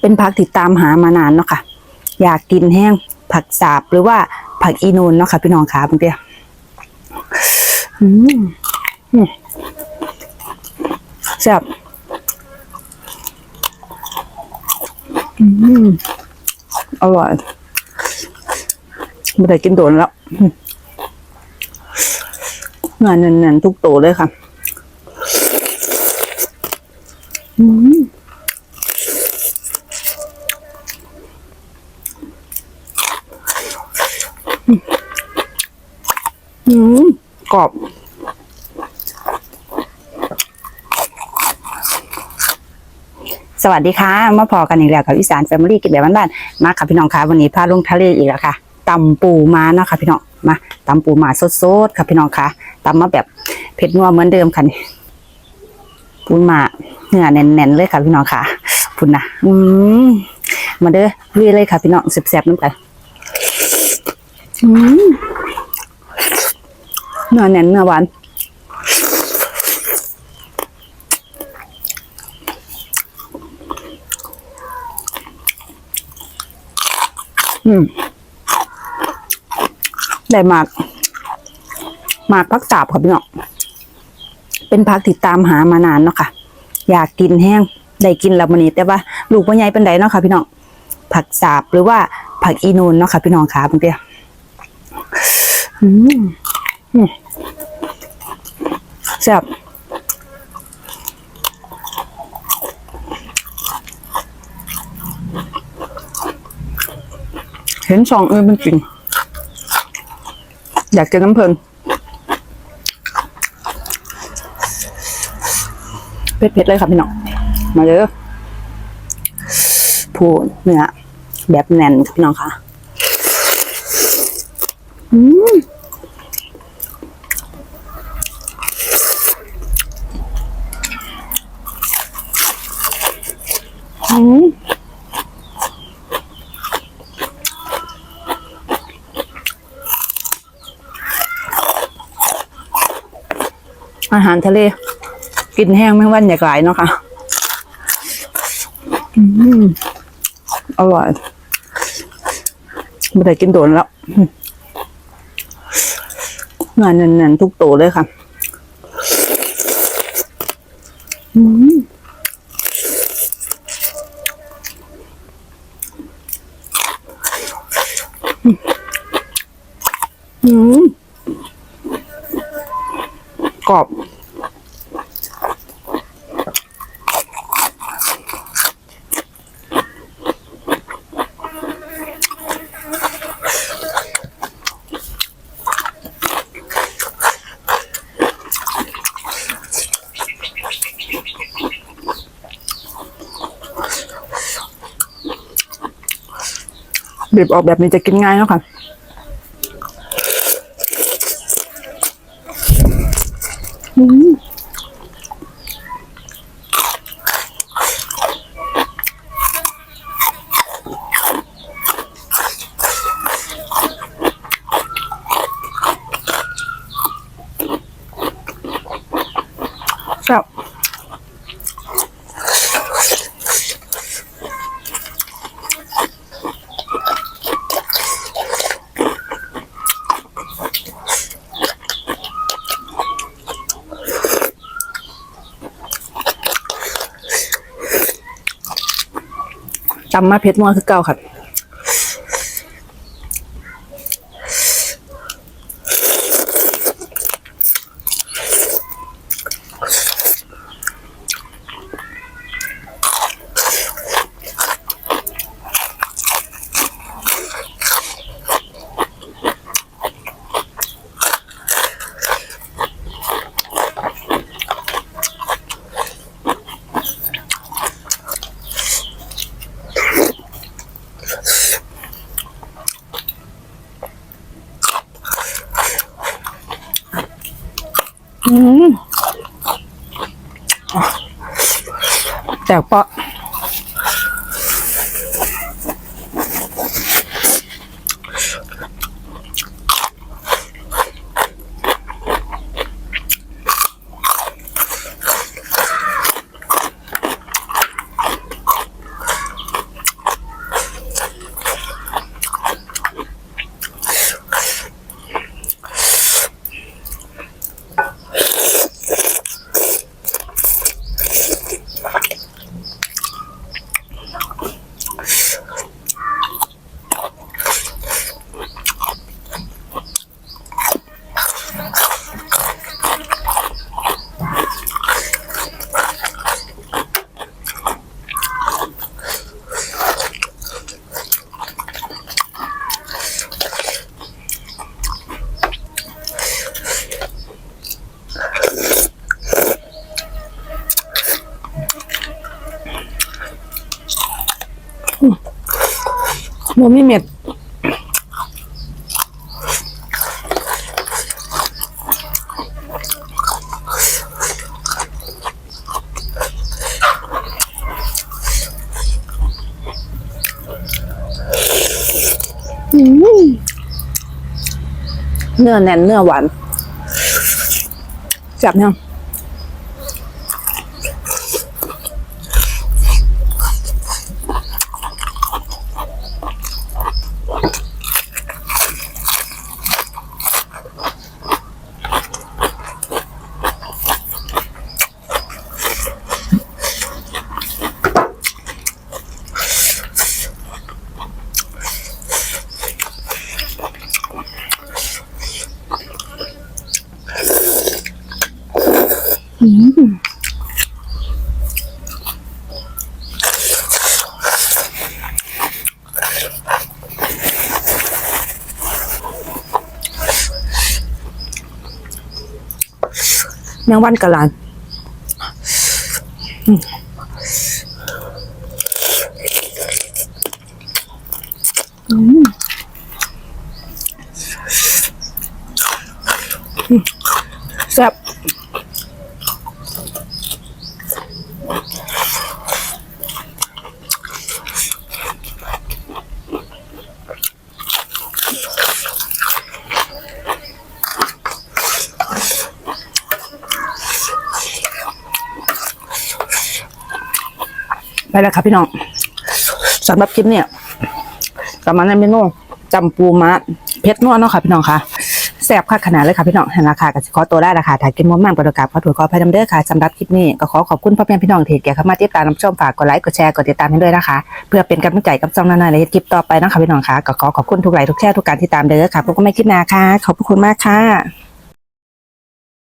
เป็นผักที่ตามหามานานเนาะค่ะ อยากกินแห้งผักสาบหรือว่าผักอีนูนเนาะค่ะพี่น้องขาเพื่อนๆอืมอืมแซ่บอร่อยไม่ได้กินโดนแล้วอืมเงินแน่นๆทุกโตเลยค่ะ อืม อืมกรอบ สวัสดีค่ะมาพอกันอีกแล้วกับอีสานแฟมิลี่กินแบบบ้านๆมาค่ะพี่น้องค่ะวันนี้พาลงทะเลอีกแล้วค่ะตำปูมาเนาะค่ะพี่น้องมาตำปูมาสดๆค่ะพี่น้องค่ะตำมาแบบเผ็ดนัวเหมือนเดิมค่ะนี่ปูมาเนื้อแน่นๆเลยค่ะพี่น้องค่ะพุ่นนะอืมมาเด้อลุยเลยค่ะพี่น้องแซ่บๆน้ำกันอืม เนื้อแน่นเนื้อหวานอืมได้มากมากพักสาบค่ะพี่น้องเป็นพักติดตามหามานานเนาะค่ะ อยากกินแห้งได้กินแล้วมันนี้แต่ว่าลูกว่าใหญ่เป็นไดเนาะค่ะพี่น้องผักสาบหรือว่าผักอีนูนเนาะค่ะพี่น้องขาเพื่อนๆอืม แซ่บเห็นสองเออมันจริงอยากกินน้ำเพลินเผ็ดๆเลยค่ะพี่น้อง มาเลยผูเนื้อแบบแน่นค่ะพี่น้องค่ะ อืม อาหารทะเล กินแห้งไม่วันอยากหลายเนาะค่ะอืมอร่อยไม่ได้กินโดนแล้วอืมเงินแน่นๆทุกตัวเลยค่ะ อืม อืม กรอบ บีบออกแบบนี้จะกินง่ายเนาะค่ะ จำมาเพชรมัวคือเก่าครับ แต่เปาะ บ่มีเม็ดเนื้อแน่นเนื้อหวานแซ่บยัง แมงวันกะหลานอืมอืมอืมแซ่บ ไปแล้วครับพี่น้องสำหรับคลิปเนี่ยประมาณนั้นเมนูจำปูม้าเพชรนวดเนาะค่ะพี่น้องค่ะแซ่บค่าขนาดเลยค่ะพี่น้องเห็นราคากับขอตัวได้ราคาถ่ายกินม้วนมั่งประกาศขอถูกขออภัยนำเด้อค่ะสำหรับคลิปนี้ก็ขอขอบคุณพ่อแม่พี่น้องที่เกียรเข้ามาติดตามรับชมฝากกดไลค์กดแชร์กดติดตามให้ด้วยนะคะ เพื่อเป็นกำลังใจกับช่องนั้นๆในคลิปต่อไปนะคะพี่น้องค่ะก็ขอขอบคุณทุกไลค์ทุกแชร์ทุกการติดตามเด้อค่ะพบกันใหม่คลิปหน้าค่ะขอบคุณมากค่ะ